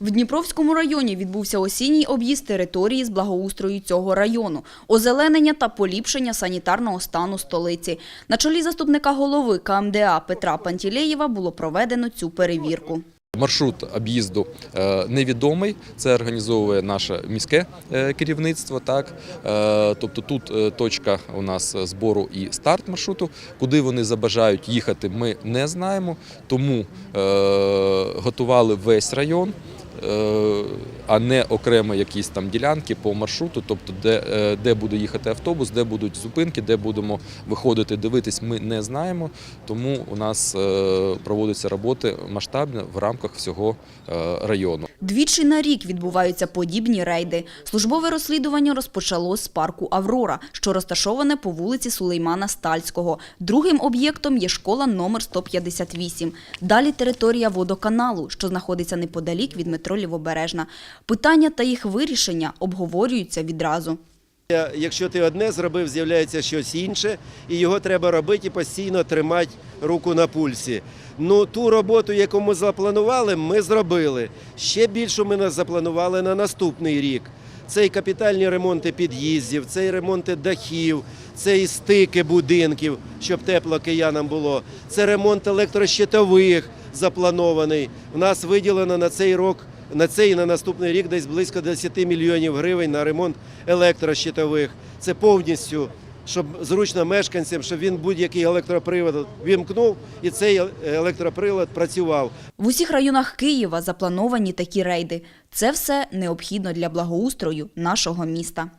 В Дніпровському районі відбувся осінній об'їзд території з благоустрою цього району, озеленення та поліпшення санітарного стану столиці. На чолі заступника голови КМДА Петра Пантілеєва було проведено цю перевірку. Маршрут об'їзду е, невідомий. Це організовує наше міське е, керівництво. Так, Е, тобто тут точка у нас збору і старт маршруту. Куди вони забажають їхати, ми не знаємо. Тому готували весь район. Е, А не окремо якісь там ділянки по маршруту, тобто де, е, де буде їхати автобус, де будуть зупинки, де будемо виходити, дивитись, ми не знаємо. Тому у нас е, проводяться роботи масштабні в рамках всього е, району. Двічі на рік відбуваються подібні рейди. Службове розслідування розпочалось з парку «Аврора», що розташоване по вулиці Сулеймана Стальського. Другим об'єктом є школа номер 158. Далі територія водоканалу, що знаходиться неподалік від метро Лівобережна. Питання та їх вирішення обговорюються відразу. Якщо ти одне зробив, з'являється щось інше, і його треба робити і постійно тримати руку на пульсі. Ну, ту роботу, яку ми запланували, ми зробили. Ще більшу ми запланували на наступний рік. Це і капітальні ремонти під'їздів, це і ремонти дахів, це і стики будинків, щоб тепло киянам було. Це ремонт електрощитових запланований. У нас виділено на цей рік на цей і на наступний рік десь близько 10 мільйонів гривень на ремонт електрощитових. Це повністю, щоб зручно мешканцям, щоб він будь-який електропривод вімкнув і цей електроприлад працював. В усіх районах Києва заплановані такі рейди. Це все необхідно для благоустрою нашого міста.